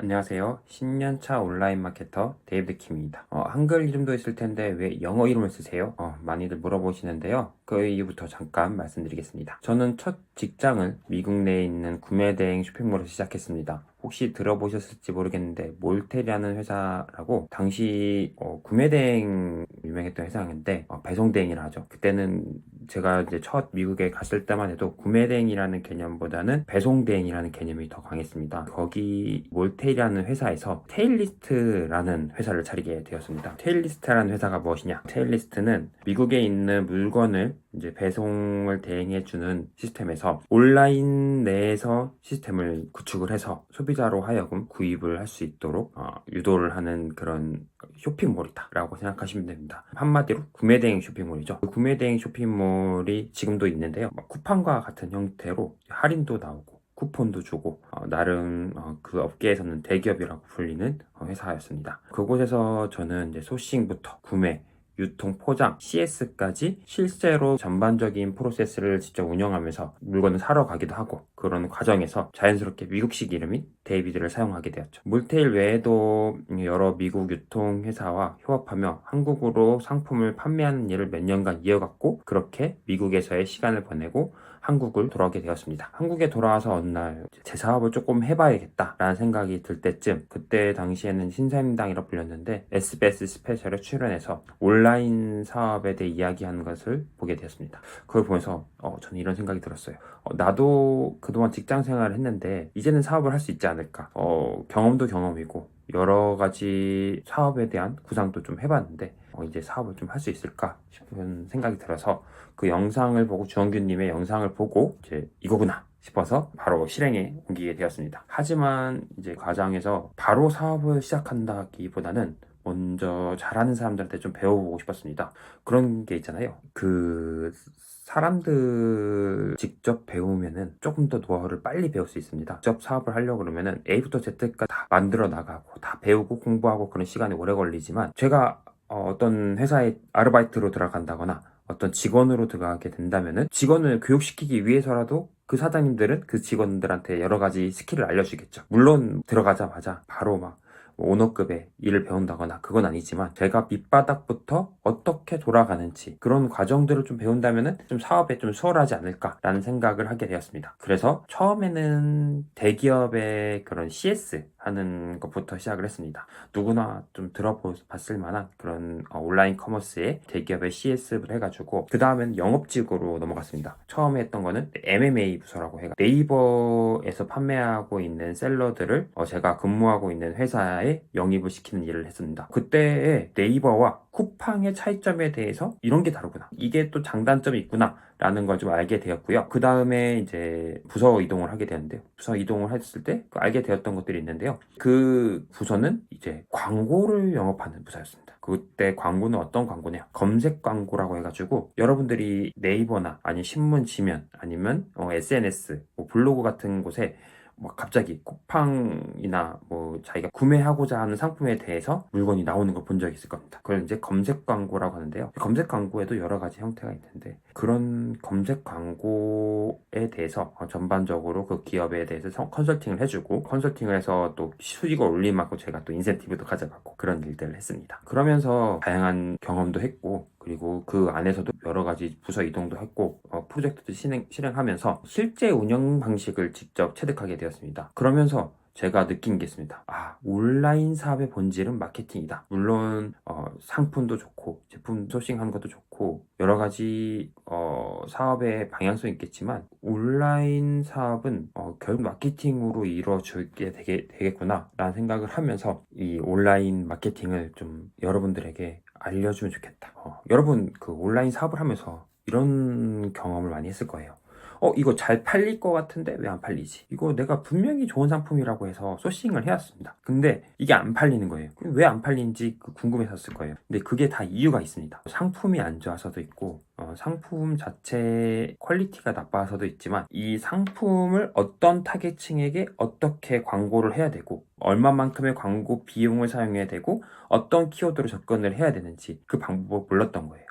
안녕하세요. 10년차 온라인 마케터 데이비드 킴입니다. 어, 한글 이름도 있을 텐데 왜 영어 이름을 쓰세요? 어, 많이들 물어보시는데요. 그 이유부터 잠깐 말씀드리겠습니다. 저는 첫 직장을 미국 내에 있는 구매대행 쇼핑몰에서 시작했습니다. 혹시 들어보셨을지 모르겠는데 몰텔이라는 회사라고 당시 어, 구매대행 유명했던 회사인데 어, 배송대행이라 하죠. 그때는 제가 이제 첫 미국에 갔을 때만 해도 구매 대행이라는 개념보다는 배송 대행이라는 개념이 더 강했습니다. 거기 몰테이라는 회사에서 테일리스트라는 회사를 차리게 되었습니다. 테일리스트라는 회사가 무엇이냐? 테일리스트는 미국에 있는 물건을 이제 배송을 대행해 주는 시스템에서 온라인 내에서 시스템을 구축을 해서 소비자로 하여금 구입을 할 수 있도록 어, 유도를 하는 그런 쇼핑몰이다라고 생각하시면 됩니다. 한마디로 구매대행 쇼핑몰이죠. 그 구매대행 쇼핑몰이 지금도 있는데요. 막 쿠팡과 같은 형태로 할인도 나오고 쿠폰도 주고 어, 나름 어, 그 업계에서는 대기업이라고 불리는 어, 회사였습니다. 그곳에서 저는 이제 소싱부터 구매 유통, 포장, CS까지 실제로 전반적인 프로세스를 직접 운영하면서 물건을 사러 가기도 하고 그런 과정에서 자연스럽게 미국식 이름인 데이비드를 사용하게 되었죠. 물테일 외에도 여러 미국 유통회사와 협업하며 한국으로 상품을 판매하는 일을 몇 년간 이어갔고 그렇게 미국에서의 시간을 보내고 한국을 돌아오게 되었습니다. 한국에 돌아와서 어느 날 제 사업을 조금 해봐야겠다라는 생각이 들 때쯤 그때 당시에는 신사임당이라 불렸는데 SBS 스페셜에 출연해서 온라인 사업에 대해 이야기하는 것을 보게 되었습니다. 그걸 보면서 어, 저는 이런 생각이 들었어요. 어, 나도 그동안 직장 생활을 했는데 이제는 사업을 할 수 있지 않을까. 어, 경험도 경험이고 여러 가지 사업에 대한 구상도 좀 해봤는데 어, 이제 사업을 좀 할 수 있을까 싶은 생각이 들어서 그 영상을 보고 주원규님의 영상을 보고 이제 이거구나 싶어서 바로 실행에 옮기게 되었습니다. 하지만 이제 과정에서 바로 사업을 시작한다기보다는 먼저 잘하는 사람들한테 좀 배워보고 싶었습니다. 그런 게 있잖아요. 그 사람들 직접 배우면은 조금 더 노하우를 빨리 배울 수 있습니다. 직접 사업을 하려고 그러면은 A부터 Z까지 다 만들어 나가고 다 배우고 공부하고 그런 시간이 오래 걸리지만 제가 어, 어떤 회사에 아르바이트로 들어간다거나 어떤 직원으로 들어가게 된다면은 직원을 교육시키기 위해서라도 그 사장님들은 그 직원들한테 여러 가지 스킬을 알려주겠죠. 물론 들어가자마자 바로 막 오너급의 일을 배운다거나 그건 아니지만 제가 밑바닥부터 어떻게 돌아가는지 그런 과정들을 좀 배운다면은 좀 사업에 좀 수월하지 않을까라는 생각을 하게 되었습니다. 그래서 처음에는 대기업의 그런 CS 하는 것부터 시작을 했습니다. 누구나 좀 들어봤을 만한 그런 어, 온라인 커머스의 대기업의 CS를 해가지고 그 다음엔 영업직으로 넘어갔습니다. 처음에 했던 거는 MMA 부서라고 해가 네이버에서 판매하고 있는 셀러들을 어, 제가 근무하고 있는 회사에 영입을 시키는 일을 했습니다. 그때의 네이버와 쿠팡의 차이점에 대해서 이런 게 다르구나. 이게 또 장단점이 있구나. 라는 걸 좀 알게 되었고요. 그 다음에 이제 부서 이동을 하게 되는데요. 부서 이동을 했을 때 알게 되었던 것들이 있는데요. 그 부서는 이제 광고를 영업하는 부서였습니다. 그때 광고는 어떤 광고냐? 검색 광고라고 해가지고 여러분들이 네이버나 아니 신문 지면 아니면 어, SNS, 뭐 블로그 같은 곳에 뭐 갑자기 쿠팡이나 뭐 자기가 구매하고자 하는 상품에 대해서 물건이 나오는 걸 본 적이 있을 겁니다. 그걸 이제 검색 광고라고 하는데요. 검색 광고에도 여러 가지 형태가 있는데 그런 검색 광고에 대해서 어, 전반적으로 그 기업에 대해서 성- 컨설팅을 해주고 컨설팅을 해서 또 수익을 올린 만큼 제가 또 인센티브도 가져가고 그런 일들을 했습니다. 그러면서 다양한 경험도 했고 그리고 그 안에서도 여러 가지 부서 이동도 했고 어, 프로젝트도 실행, 실행하면서 실제 운영 방식을 직접 체득하게 되었습니다. 그러면서 제가 느낀 게 있습니다. 아, 온라인 사업의 본질은 마케팅이다. 물론 어, 상품도 좋고 제품 소싱하는 것도 좋고 여러 가지 어, 사업의 방향성이 있겠지만 온라인 사업은 어, 결국 마케팅으로 이루어지게 되게, 되겠구나 라는 생각을 하면서 이 온라인 마케팅을 좀 여러분들에게 알려주면 좋겠다. 어, 여러분 그 온라인 사업을 하면서 이런 경험을 많이 했을 거예요. 어, 이거 잘 팔릴 것 같은데 왜 안 팔리지? 이거 내가 분명히 좋은 상품이라고 해서 소싱을 해왔습니다. 근데 이게 안 팔리는 거예요. 왜 안 팔리는지 그 궁금했었을 거예요. 근데 그게 다 이유가 있습니다. 상품이 안 좋아서도 있고, 어, 상품 자체 퀄리티가 나빠서도 있지만, 이 상품을 어떤 타겟층에게 어떻게 광고를 해야 되고, 얼마만큼의 광고 비용을 사용해야 되고, 어떤 키워드로 접근을 해야 되는지 그 방법을 몰랐던 거예요.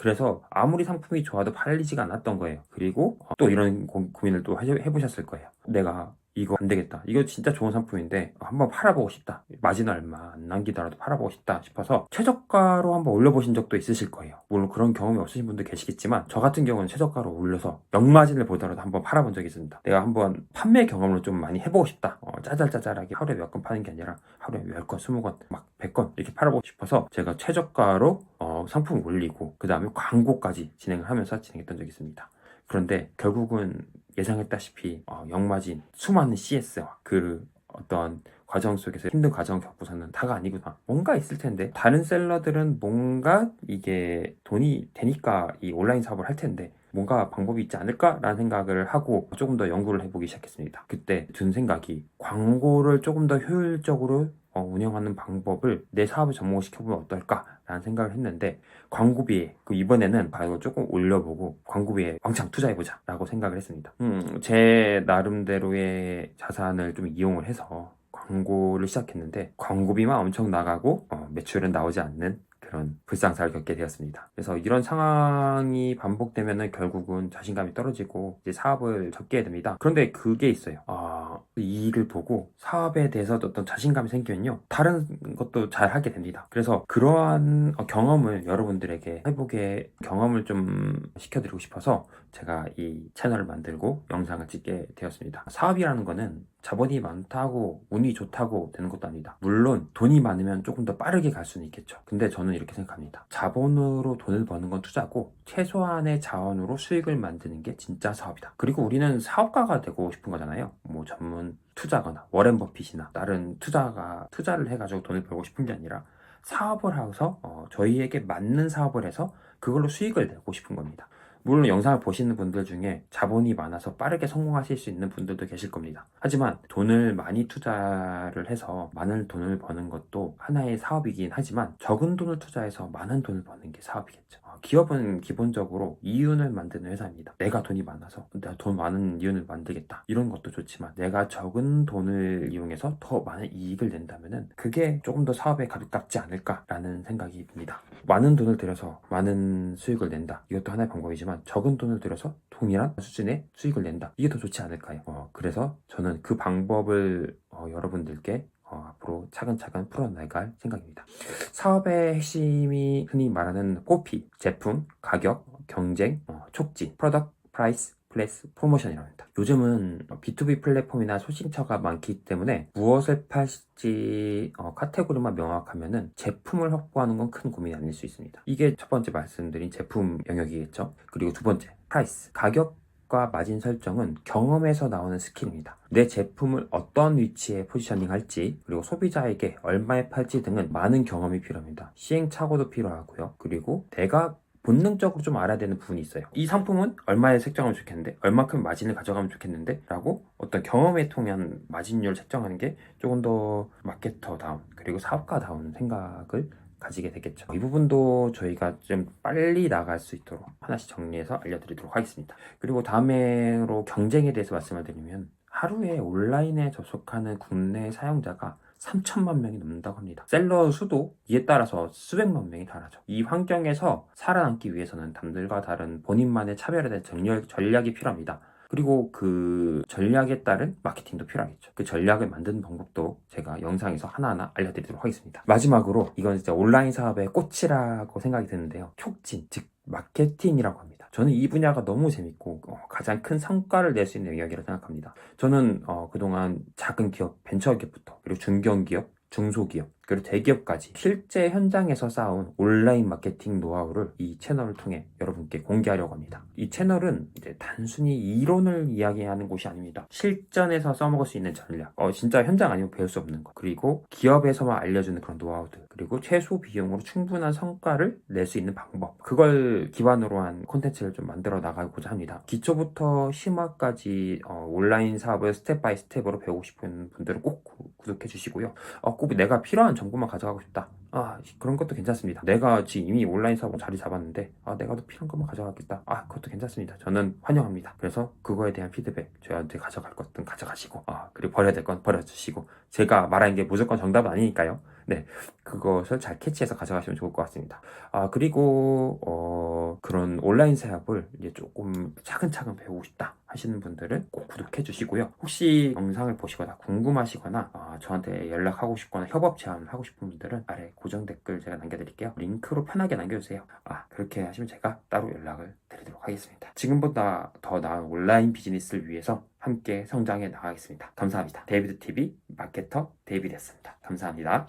그래서 아무리 상품이 좋아도 팔리지가 않았던 거예요. 그리고 어, 또 이런 고, 민을또 해보셨을 거예요. 내가 이거 안 되겠다. 이거 진짜 좋은 상품인데 한번 팔아보고 싶다. 마진 얼마 안 남기더라도 팔아보고 싶다 싶어서 최저가로 한번 올려보신 적도 있으실 거예요. 물론 그런 경험이 없으신 분도 계시겠지만 저 같은 경우는 최저가로 올려서 역마진을 보더라도 한번 팔아본 적이 있습니다. 내가 한번 판매 경험을 좀 많이 해보고 싶다. 어, 짜잘짜잘하게 하루에 몇 건 파는 게 아니라 하루에 10건, 20건, 막 100건 이렇게 팔아보고 싶어서 제가 최저가로 어, 상품을 올리고 그 다음에 광고까지 진행을 하면서 진행했던 적이 있습니다. 그런데 결국은 예상했다시피 어, 역마진 수많은 CS와 그 어떤 과정 속에서 힘든 과정 겪고서는 다가 아니구나. 뭔가 있을 텐데 다른 셀러들은 뭔가 이게 돈이 되니까 이 온라인 사업을 할 텐데 뭔가 방법이 있지 않을까라는 생각을 하고 조금 더 연구를 해보기 시작했습니다. 그때 든 생각이 광고를 조금 더 효율적으로 어, 운영하는 방법을 내 사업에 접목시켜보면 어떨까라는 생각을 했는데 광고비에 그 이번에는 아 이거 조금 올려보고 광고비에 왕창 투자해보자라고 생각을 했습니다. 음, 제 나름대로의 자산을 좀 이용을 해서 광고를 시작했는데 광고비만 엄청 나가고 어, 매출은 나오지 않는 그런 불상사를 겪게 되었습니다. 그래서 이런 상황이 반복되면은 결국은 자신감이 떨어지고 이제 사업을 접게 됩니다. 그런데 그게 있어요. 아, 이 일을 보고 사업에 대해서 어떤 자신감이 생기면요. 다른 것도 잘 하게 됩니다. 그래서 그러한 어, 경험을 여러분들에게 해보게 경험을 좀 시켜드리고 싶어서 제가 이 채널을 만들고 영상을 찍게 되었습니다. 사업이라는 거는 자본이 많다고 운이 좋다고 되는 것도 아니다. 물론 돈이 많으면 조금 더 빠르게 갈 수는 있겠죠. 근데 저는 이렇게 생각합니다. 자본으로 돈을 버는 건 투자고 최소한의 자원으로 수익을 만드는 게 진짜 사업이다. 그리고 우리는 사업가가 되고 싶은 거잖아요. 뭐 전문 투자거나 워렌 버핏이나 다른 투자가 투자를 해가지고 돈을 벌고 싶은 게 아니라 사업을 해서 어, 저희에게 맞는 사업을 해서 그걸로 수익을 내고 싶은 겁니다. 물론 영상을 보시는 분들 중에 자본이 많아서 빠르게 성공하실 수 있는 분들도 계실 겁니다. 하지만 돈을 많이 투자를 해서 많은 돈을 버는 것도 하나의 사업이긴 하지만 적은 돈을 투자해서 많은 돈을 버는 게 사업이겠죠. 어, 기업은 기본적으로 이윤을 만드는 회사입니다. 내가 돈이 많아서 내가 돈 많은 이윤을 만들겠다. 이런 것도 좋지만 내가 적은 돈을 이용해서 더 많은 이익을 낸다면은 그게 조금 더 사업에 가깝지 않을까라는 생각이 듭니다. 많은 돈을 들여서 많은 수익을 낸다. 이것도 하나의 방법이지만 적은 돈을 들여서 동일한 수준의 수익을 낸다. 이게 더 좋지 않을까요? 어, 그래서 저는 그 방법을 어, 여러분들께 어, 앞으로 차근차근 풀어나갈 생각입니다. 사업의 핵심이 흔히 말하는 포피, 제품, 가격, 경쟁, 어, 촉진, 프로덕트, 프라이스, 플레스, 프로모션이라고 합니다. 요즘은 B2B 플랫폼이나 소싱처가 많기 때문에 무엇을 팔지 어, 카테고리만 명확하면은 제품을 확보하는 건 큰 고민이 아닐 수 있습니다. 이게 첫 번째 말씀드린 제품 영역이겠죠. 그리고 두 번째, 프라이스, 가격 과 마진 설정은 경험에서 나오는 스킬입니다. 내 제품을 어떤 위치에 포지셔닝 할지, 그리고 소비자에게 얼마에 팔지 등은 많은 경험이 필요합니다. 시행착오도 필요하고요. 그리고 내가 본능적으로 좀 알아야 되는 부분이 있어요. 이 상품은 얼마에 책정하면 좋겠는데, 얼마큼 마진을 가져가면 좋겠는데, 라고 어떤 경험에 통한 마진율 책정하는 게 조금 더 마케터다운, 그리고 사업가다운 생각을 가지게 되겠죠. 이 부분도 저희가 좀 빨리 나갈 수 있도록 하나씩 정리해서 알려드리도록 하겠습니다. 그리고 다음으로 경쟁에 대해서 말씀을 드리면 하루에 온라인에 접속하는 국내 사용자가 3천만 명이 넘는다고 합니다. 셀러 수도 이에 따라서 수백만 명이 달하죠. 이 환경에서 살아남기 위해서는 남들과 다른 본인만의 차별화된 전략, 전략이 필요합니다. 그리고 그 전략에 따른 마케팅도 필요하겠죠. 그 전략을 만드는 방법도 제가 영상에서 하나하나 알려드리도록 하겠습니다. 마지막으로 이건 진짜 온라인 사업의 꽃이라고 생각이 드는데요. 촉진, 즉 마케팅이라고 합니다. 저는 이 분야가 너무 재밌고 어, 가장 큰 성과를 낼 수 있는 영역이라고 생각합니다. 저는 어, 그동안 작은 기업, 벤처기업부터 그리고 중견기업, 중소기업 그리고 대기업까지 실제 현장에서 쌓아온 온라인 마케팅 노하우를 이 채널을 통해 여러분께 공개하려고 합니다. 이 채널은 이제 단순히 이론을 이야기하는 곳이 아닙니다. 실전에서 써먹을 수 있는 전략, 어, 진짜 현장 아니면 배울 수 없는 것, 그리고 기업에서만 알려주는 그런 노하우들, 그리고 최소 비용으로 충분한 성과를 낼 수 있는 방법, 그걸 기반으로 한 콘텐츠를 좀 만들어 나가고자 합니다. 기초부터 심화까지 어, 온라인 사업을 스텝 바이 스텝으로 배우고 싶은 분들은 꼭 구- 구독해 주시고요. 어, 꼭 내가 필요한 정보만 가져가고 싶다. 아, 그런 것도 괜찮습니다. 내가 지금 이미 온라인 사업 자리 잡았는데, 아, 내가 더 필요한 것만 가져가겠다. 아, 그것도 괜찮습니다. 저는 환영합니다. 그래서 그거에 대한 피드백, 저한테 가져갈 것든 가져가시고, 아, 그리고 버려야 될 건 버려주시고, 제가 말하는 게 무조건 정답은 아니니까요. 네, 그것을 잘 캐치해서 가져가시면 좋을 것 같습니다. 아, 그리고, 어, 그런 온라인 사업을 이제 조금 차근차근 배우고 싶다 하시는 분들은 꼭 구독해 주시고요. 혹시 영상을 보시거나 궁금하시거나, 어, 저한테 연락하고 싶거나 협업 제안을 하고 싶은 분들은 아래 고정 댓글 제가 남겨드릴게요. 링크로 편하게 남겨주세요. 아, 그렇게 하시면 제가 따로 연락을 드리도록 하겠습니다. 지금보다 더 나은 온라인 비즈니스를 위해서 함께 성장해 나가겠습니다. 감사합니다. 데이비드 TV 마케터 데이비드였습니다. 감사합니다.